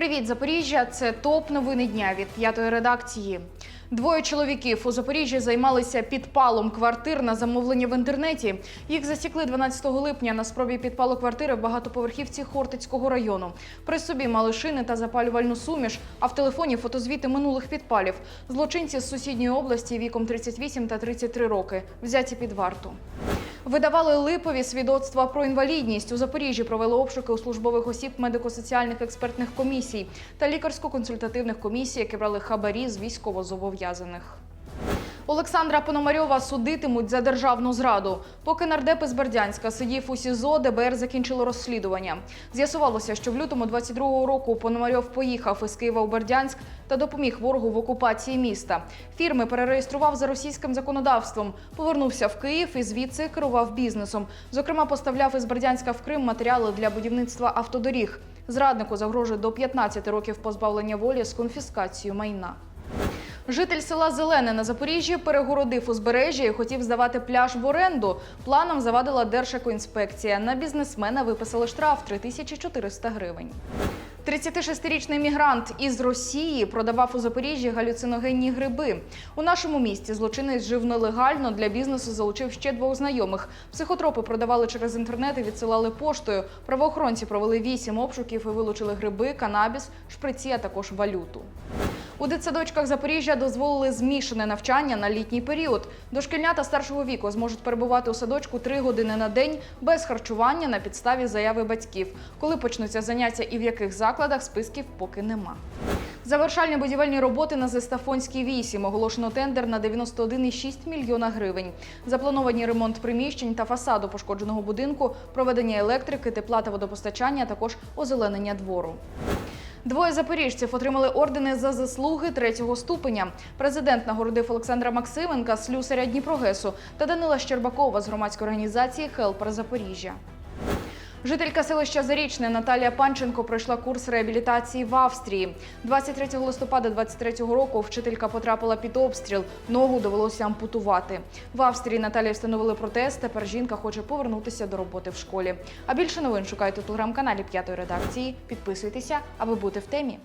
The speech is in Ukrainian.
Привіт, Запоріжжя! Це топ новини дня від п'ятої редакції. Двоє чоловіків у Запоріжжі займалися підпалом квартир на замовлення в інтернеті. Їх засікли 12 липня на спробі підпалу квартири в багатоповерхівці Хортицького району. При собі мали шини та запалювальну суміш, а в телефоні фотозвіти минулих підпалів. Злочинці з сусідньої області віком 38 та 33 роки взяті під варту. Видавали липові свідоцтва про інвалідність. У Запоріжжі провели обшуки у службових осіб медико-соціальних експертних комісій та лікарсько-консультативних комісій, які брали хабарі з військовозобов'язаних. Олександра Пономарьова судитимуть за державну зраду. Поки нардеп із Бердянська сидів у СІЗО, ДБР закінчило розслідування. З'ясувалося, що в лютому 22-го року Пономарьов поїхав із Києва у Бердянськ та допоміг ворогу в окупації міста. Фірми перереєстрував за російським законодавством. Повернувся в Київ і звідси керував бізнесом. Зокрема, поставляв із Бердянська в Крим матеріали для будівництва автодоріг. Зраднику загрожує до 15 років позбавлення волі з конфіскацією майна. Житель села Зелене на Запоріжжі перегородив узбережжя і хотів здавати пляж в оренду. Планом завадила Держекоінспекція. На бізнесмена виписали штраф 3400 гривень. 36-річний мігрант із Росії продавав у Запоріжжі галюциногенні гриби. У нашому місті злочинець жив нелегально. Для бізнесу залучив ще двох знайомих. Психотропи продавали через інтернет і відсилали поштою. Правоохоронці провели вісім обшуків і вилучили гриби, канабіс, шприці, а також валюту. У дитсадочках Запоріжжя дозволили змішане навчання на літній період. Дошкільнята старшого віку зможуть перебувати у садочку три години на день без харчування на підставі заяви батьків. Коли почнуться заняття і в яких закладах списків поки нема. Завершальні будівельні роботи на Зестафонській 8 оголошено тендер на 91,6 мільйона гривень. Заплановані ремонт приміщень та фасаду пошкодженого будинку, проведення електрики, тепла та водопостачання, а також озеленення двору. Двоє запоріжців отримали ордени за заслуги третього ступеня. Президент нагородив Олександра Максименка, слюсаря Дніпрогесу та Данила Щербакова з громадської організації Хелпер Запоріжжя. Жителька селища Зарічне Наталія Панченко пройшла курс реабілітації в Австрії. 23 листопада 23 року вчителька потрапила під обстріл. Ногу довелося ампутувати. В Австрії Наталія встановили протез. Тепер жінка хоче повернутися до роботи в школі. А більше новин шукайте у телеграм-каналі П'ятої редакції. Підписуйтеся, аби бути в темі.